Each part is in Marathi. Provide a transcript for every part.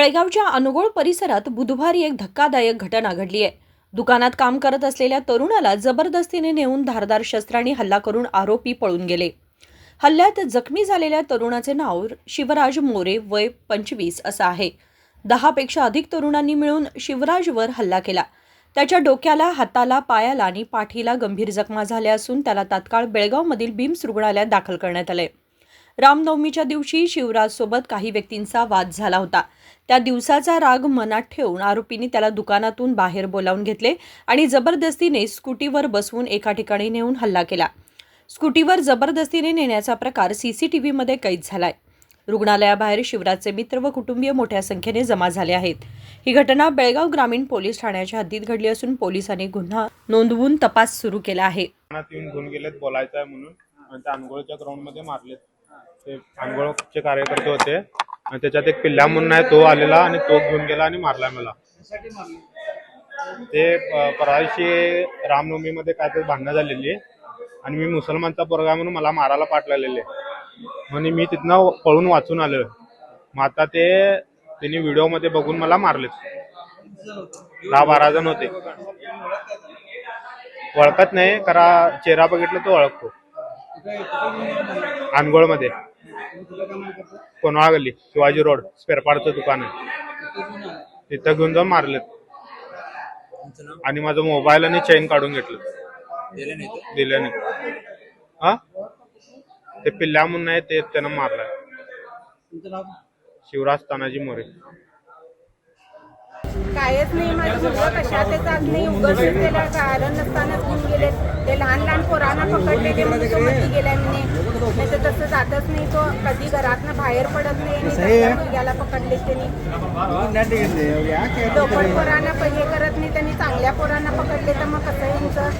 बेळगावच्या अनुगोळ परिसरात बुधवारी एक धक्कादायक घटना घडली आहे. दुकानात काम करत असलेल्या तरुणाला जबरदस्तीने नेऊन धारदार शस्त्रांनी हल्ला करून आरोपी पळून गेले. हल्ल्यात जखमी झालेल्या तरुणाचे नाव शिवराज मोरे वय पंचवीस असं आहे. दहापेक्षा अधिक तरुणांनी मिळून शिवराजवर हल्ला केला. त्याच्या डोक्याला हाताला पायाला आणि पाठीला गंभीर जखमा झाल्या असून त्याला तात्काळ बेळगावमधील बिम्स रुग्णालयात दाखल करण्यात आले रामनवमीच्या दिवशी शिवराजसोबत काही व्यक्तींचा वाद झाला होता. त्या दिवसाचा राग मनात ठेवून आरोपींनी त्याला दुकानातून बाहेर बोलावून घेतले आणि जबरदस्तीने स्कूटीवर बसवून एका ठिकाणी नेऊन हल्ला केला. स्कूटीवर जबरदस्तीने नेण्याचा प्रकार सीसीटीव्हीमध्ये कैद झालाय. रुग्णालयाबाहेर शिवराजचे मित्र व कुटुंबीय मोठ्या संख्येने जमा झाले आहेत. ही घटना बेळगाव ग्रामीण पोलीस ठाण्याच्या हद्दीत घडली असून पोलिसांनी गुन्हा नोंदवून तपास सुरू केला आहे. बोलायचं आहे म्हणून. ग्राउंडमध्ये मारले ते अनगोळचे कार्यकर्ते होते. आणि त्याच्यात एक पिल्ला म्हणून आहे तो आलेला आणि तो घेऊन गेला आणि मारला मला. ते परवाशी रामनवमीमध्ये काय तरी भांडणं झालेली आणि मी मुसलमानचा पोरगा म्हणून मला मारायला पाठवलेले म्हणून मी तिथनं पळून वाचून आलो मग आता ते त्यांनी व्हिडिओमध्ये बघून मला मारलेत. दहा बारा जण होते. ओळखत नाही करा चेहरा बघितलं तो ओळखतो. अनगोळमध्ये कोणाळा गल्ली शिवाजी रोड स्पेअरपार्टचं दुकान आहे. तिथं घेऊन जाऊन मारलेत. आणि माझा मोबाईल आणि चेन काढून घेतलं. दिले नाही हा? ते पिल्ल्या म्हणून आहे ते त्यानं मारलाय शिवराज तानाजी मोरे. कायच नाही माझं मुलगा कशात जात नाही. त्याला कारण नसतानाच घेऊन गेले ते लहान लहान पोरांना पकडले ते गेलाय म्हणे. नाही जातच नाही तो. कधी घरातनं बाहेर पडत नाही मुलग्याला पकडले त्यांनी. लोकल पोरांना हे करत नाही त्यांनी चांगल्या पोरांना पकडले तर मग कसं यांचं?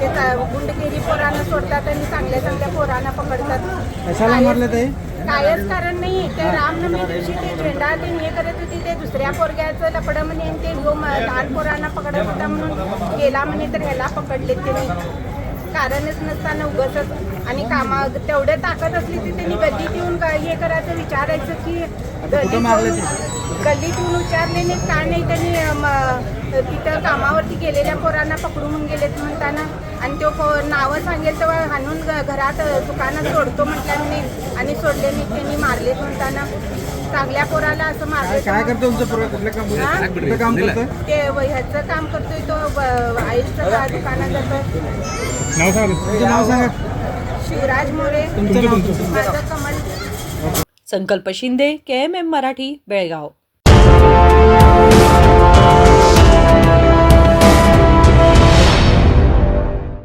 ते गुंडगिरी पोरांना सोडतात आणि चांगल्या चांगल्या पोरांना पकडतात. कशाला मारले ते कायच कारण नाही. ते रामनवमी दिवशी ते झेंडा ते हे करत होती ते दुसऱ्या पोरग्याचं लपडं म्हणे आणि ते लहान पोरांना पकडत होता म्हणून गेला म्हणे तर ह्याला पकडले त्यांनी. कारणच नसताना उगतच आणि कामा तेवढे ताकद असली की त्यांनी गल्लीत येऊन का- हे करायचं विचारायचं की गल्लीत येऊन- गल्लीत येऊन विचारले नाही का नाही? त्यांनी म- तिथं कामावरती गेलेल्या पोरांना पकडून गेलेत म्हणताना. आणि तो नावं सांगेल तेव्हा हाणून घ- घरात दुकानात सोडतो म्हटल्याने आणि सोडले नाही त्यांनी मारले म्हणताना. चांगल्या पोराला असं मारले काय करतो तुमचं पोरगा कुठलं काम हा? कुठलं काम करतं ते व- ह्याचं काम करतोय तो आईचं का दुकानात जातो नाव सांगा. तुमचं नाव सांगा. शिवराज मोरे. तुमचं नाव. माझं Kamal. Sankalp Shinde K M M Marathi Belgaum.